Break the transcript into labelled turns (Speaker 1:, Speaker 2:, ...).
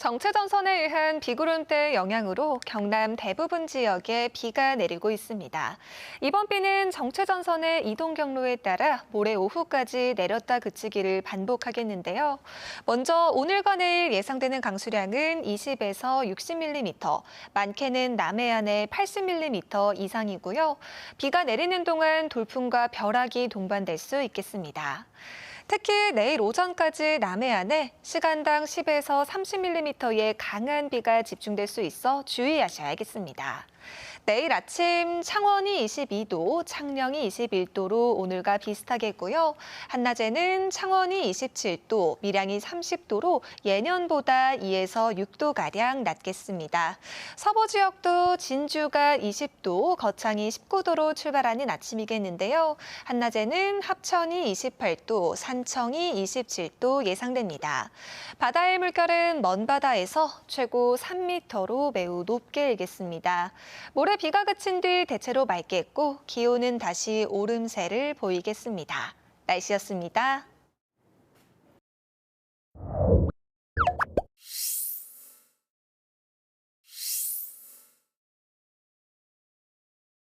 Speaker 1: 정체전선에 의한 비구름대의 영향으로 경남 대부분 지역에 비가 내리고 있습니다. 이번 비는 정체전선의 이동 경로에 따라 모레 오후까지 내렸다 그치기를 반복하겠는데요. 먼저 오늘과 내일 예상되는 강수량은 20에서 60mm, 많게는 남해안에 80mm 이상이고요. 비가 내리는 동안 돌풍과 벼락이 동반될 수 있겠습니다. 특히 내일 오전까지 남해안에 시간당 10에서 30mm의 강한 비가 집중될 수 있어 주의하셔야겠습니다. 내일 아침 창원이 22도, 창녕이 21도로 오늘과 비슷하겠고요. 한낮에는 창원이 27도, 밀양이 30도로 예년보다 2에서 6도가량 낮겠습니다. 서부 지역도 진주가 20도, 거창이 19도로 출발하는 아침이겠는데요. 한낮에는 합천이 28도, 산청이 27도 예상됩니다. 바다의 물결은 먼 바다에서 최고 3m로 매우 높게 일겠습니다. 모레 비가 그친 뒤 대체로 맑겠고 기온은 다시 오름세를 보이겠습니다. 날씨였습니다.